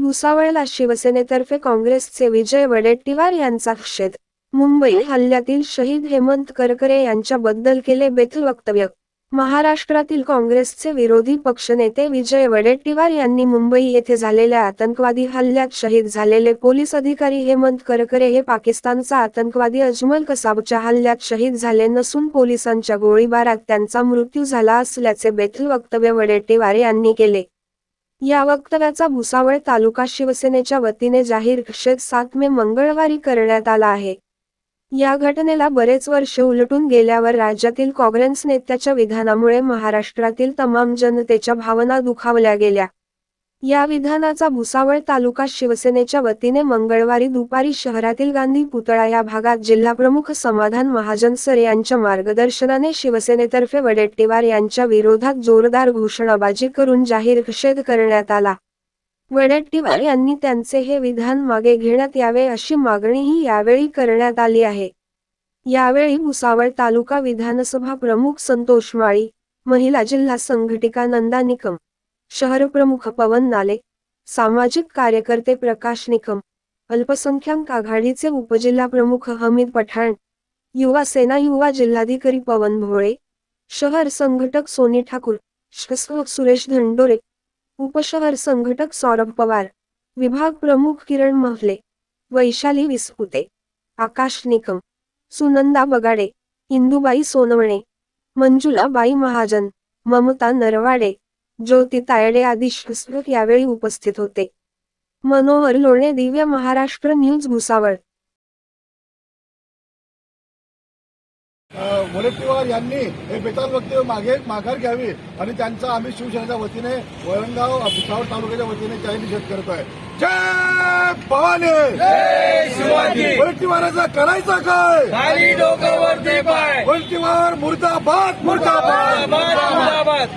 भुसावळला शिवसेनेतर्फे काँग्रेसचे विजय वडेट्टीवार यांचा क्षेत्र मुंबई हल्ल्यातील शहीद हेमंत करकरे यांच्याबद्दल केले बेथल वक्तव्य. महाराष्ट्रातील काँग्रेसचे विरोधी पक्षनेते विजय वडेट्टीवार यांनी मुंबई येथे झालेल्या आतंकवादी हल्ल्यात शहीद झालेले पोलीस अधिकारी हेमंत करकरे हे पाकिस्तानचा आतंकवादी अजमल कसाबच्या हल्ल्यात शहीद झाले नसून पोलिसांच्या गोळीबारात त्यांचा मृत्यू झाला असल्याचे बेथल वक्तव्य वडेट्टीवार यांनी केले. या वक्तव्याचा भुसावळ तालुका शिवसेनेच्या वतीने जाहीर निषेध सात मे मंगळवारी करण्यात आला आहे. या घटनेला बरेच वर्ष उलटून गेल्यावर राज्यातील काँग्रेस नेत्याच्या विधानामुळे महाराष्ट्रातील तमाम जनतेच्या भावना दुखावल्या गेल्या. या विधानाचा भुसावळ तालुका शिवसेनेच्या वतीने मंगळवारी दुपारी शहरातील गांधी पुतळा या भागात जिल्हाप्रमुख समाधान महाजन सर यांच्या मार्गदर्शनाने शिवसेनेतर्फे वडेट्टीवार यांच्या विरोधात जोरदार घोषणाबाजी करून जाहीर निषेध करण्यात आला. वडेट्टीवार यांनी त्यांचे हे विधान मागे घेण्यात यावे अशी मागणीही यावेळी करण्यात आली आहे. यावेळी भुसावळ तालुका विधानसभा प्रमुख संतोष माळी महिला जिल्हा संघटिका नंदा निकम शहरप्रमुख पवन नाले सामाजिक कार्यकर्ते प्रकाश निकम अल्पसंख्याक आघाडीचे उपजिल्हाप्रमुख हमीद पठाण युवा सेना युवा जिल्हाधिकारी पवन भोळे शहर संघटक सोनी ठाकूर सुरेश धंडोरे उपशहर संघटक सौरभ पवार विभाग प्रमुख किरण महले वैशाली विस्पुते आकाश निकम सुनंदा बगाडे इंदुबाई सोनवणे मंजुलाबाई महाजन ममता नरवाडे ज्योती तायडे आदी शिक्षक यावेळी उपस्थित होते. मनोहर लोणे दिव्य महाराष्ट्र न्यूज भुसावळ. वडेट्टीवार यांनी हे बेताल वक्तव्य मागे माघार घ्यावी आणि त्यांचा आम्ही शिवसेनेच्या वतीने वळणगाव भुसावळ तालुक्याच्या वतीने जाहीर निषेध करतोय. जय भवानी वडेट्टीवाराचा करायचा काय? खाली डोकं वरती पाय! वडेट्टीवार मुर्दाबाद मुर्दाबाद! मुर्दाबाद मुर्दाबाद!